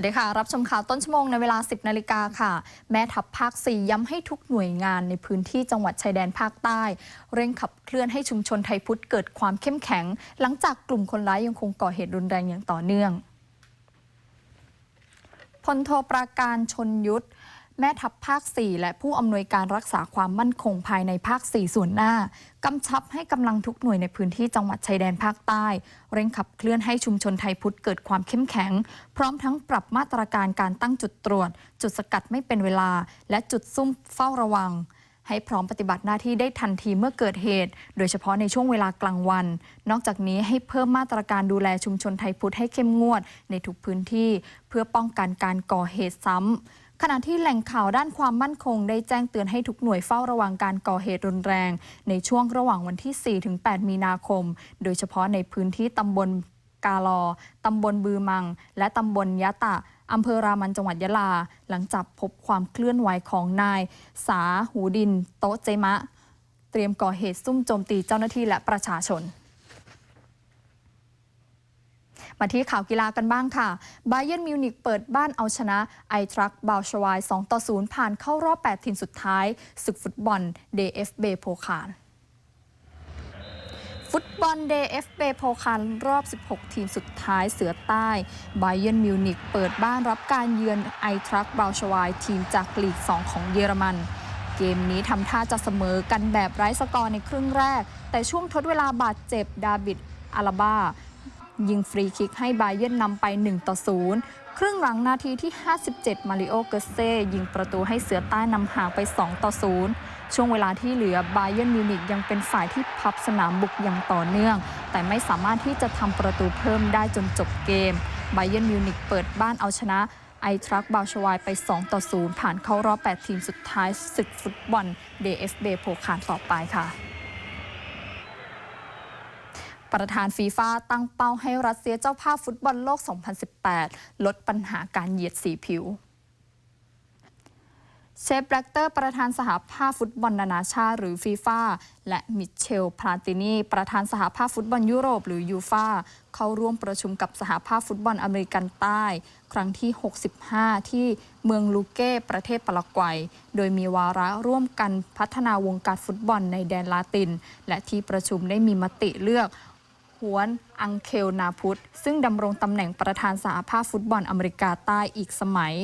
วัสดีค่ะ รับชมข่าวต้นชั่วโมงในเวลา 10 นาฬิกาค่ะ แม่ทัพภาค 4 ย้ำให้ทุกหน่วยงานในพื้นที่จังหวัดชายแดนภาคใต้ เร่งขับเคลื่อนให้ชุมชนไทยพุทธเกิดความเข้มแข็ง หลังจากกลุ่มคนร้ายยังคงก่อเหตุรุนแรงอย่างต่อเนื่องพลโทปราการชนยุทธ แม่ทัพภาค 4 และผู้อำนวยการรักษาความมั่นคงภายในภาค 4 ส่วนหน้ากำชับให้กำลังทุกหน่วยในพื้นที่จังหวัดชายแดนภาคใต้ เร่งขับเคลื่อนให้ชุมชนไทยพุทธเกิดความเข้มแข็ง พร้อมทั้งปรับมาตรการการตั้งจุดตรวจ จุดสกัดไม่เป็นเวลา และจุดซุ่มเฝ้าระวังให้พร้อมปฏิบัติหน้าที่ได้ทันทีเมื่อเกิดเหตุ โดยเฉพาะในช่วงเวลากลางวัน นอกจากนี้ให้เพิ่มมาตรการดูแลชุมชนไทยพุทธให้เข้มงวดในทุกพื้นที่ เพื่อป้องกันการก่อเหตุซ้ำ ขณะที่แหล่งข่าวด้านความมั่นคงได้แจ้งเตือนให้ทุกหน่วยเฝ้าระวังการก่อเหตุรุนแรง ในช่วงระหว่างวันที่ 4-8 มีนาคม โดยเฉพาะในพื้นที่ตำบลกาลอ ตำบลบือมัง และตำบลยะตะ อำเภอรามันจังหวัดยะลา หลังจากพบความเคลื่อนไหวของนาย สาหูดิน โตะเจมะ เตรียมก่อเหตุซุ่มโจมตีเจ้าหน้าที่และประชาชน มาที่ข่าวกีฬากันบ้างค่ะบาเยนมิวนิกเปิดบ้านเอาชนะไอทรัคบาชวาย2ต่อ0ผ่านเข้ารอบ 8 ทีมสุดท้าย ศึกฟุตบอล DFB โพคารฟุตบอล DFB โพคารรอบ 16 ทีมสุดท้ายเสือใต้ไบเยนมิวนิกเปิดบ้านรับการเยือนไอทรัคบาชวายทีมจากลีก 2 ของเยอรมัน เกมนี้ทำท่าจะเสมอกันแบบไร้สกอร์ในครึ่งแรก แต่ช่วงทดเวลาบาดเจ็บดาบิดอาลาบา ยิงฟรีคิกให้บาเยิร์นนำไป 1 ต่อ 0 ครึ่งหลังนาทีที่ 57 มาริโอ เกเซ่ยิงประตูให้เสือใต้นำห่างไป 2 ต่อ 0 ช่วงเวลาที่เหลือบาเยิร์นมิวนิกยังเป็นฝ่ายที่พับสนามบุกอย่างต่อเนื่อง แต่ไม่สามารถที่จะทำประตูเพิ่มได้จนจบเกม บาเยิร์นมิวนิกเปิดบ้านเอาชนะไอทรัคบาชวายไป 2 ต่อ 0 ผ่านเข้ารอบ 8 ทีมสุดท้ายศึกฟุตบอล DFB โพคารต่อไปค่ะ ประธานฟีฟ่าตั้งเป้าให้รัสเซียเจ้าภาพฟุตบอลโลก 2018 ลดปัญหาการเหยียดสีผิว เชฟแบล็กเตอร์ประธานสหภาพฟุตบอลนานาชาติหรือฟีฟ่าและมิเชลพลาตินีประธานสหภาพฟุตบอลยุโรปหรือยูฟาเข้าร่วมประชุมกับสหภาพฟุตบอลอเมริกันใต้ ครั้งที่ 65 ที่เมืองลูเก้ประเทศปารากวัย โดยมีวาระร่วมกันพัฒนาวงการฟุตบอลในแดนลาติน และที่ประชุมได้มีมติเลือก ฮวนอังเคลนาพุทซึ่งดำรงตำแหน่งประธานสหภาพฟุตบอลอเมริกาใต้อีกสมัย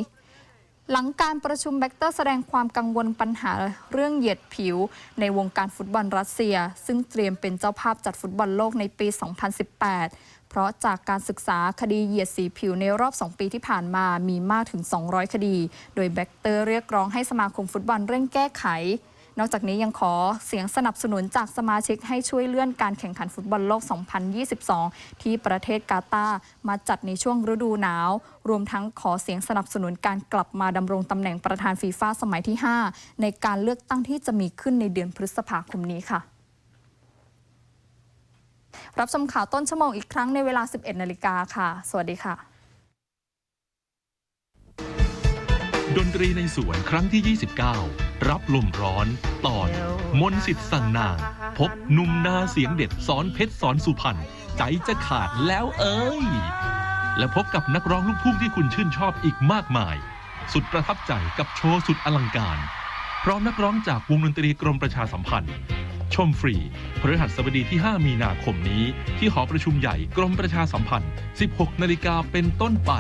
หลังการประชุมแบคเตอร์แสดงความกังวลปัญหาเรื่องเหยียดผิว ในวงการฟุตบอลรัสเซีย ซึ่งเตรียมเป็นเจ้าภาพจัดฟุตบอลโลกในปี 2018เพราะจากการศึกษาคดีเหยียดสีผิวในรอบ 2 ปีที่ผ่านมามีมากถึง 200 คดี โดยแบคเตอร์เรียกร้องให้สมาคมฟุตบอลเร่งแก้ไข นอกจากนี้ยังขอเสียงสนับสนุนจากสมาชิกให้ช่วยเลื่อนการแข่งขันฟุตบอลโลก 2022 ที่ประเทศกาตาร์มาจัดในช่วงฤดูหนาว รวมทั้งขอเสียงสนับสนุนการกลับมาดำรงตำแหน่งประธานฟีฟ่าสมัยที่ 5 ในการเลือกตั้งที่จะมีขึ้นในเดือนพฤษภาคมนี้ค่ะรับชมข่าวต้นชั่วโมงอีกครั้งในเวลา 11 นาฬิกาค่ะ สวัสดีค่ะ ดนตรีในสวนครั้งที่ 29 รับลมร้อน ตอน มนต์สิทธิ์สั่งนาง พบหนุ่มนาเสียงเด็ดสอนเพชรสอนสุพรรณใจจะขาดแล้วเอ้ย และพบกับนักร้องลูกทุ่งที่คุณชื่นชอบอีกมากมาย สุดประทับใจกับโชว์สุดอลังการ พร้อมนักร้องจากวงดนตรีกรมประชาสัมพันธ์ ชมฟรีพฤหัสบดีที่ 5 มีนาคมนี้ ที่หอประชุมใหญ่กรมประชาสัมพันธ์ 16 นาฬิกาเป็นต้นไป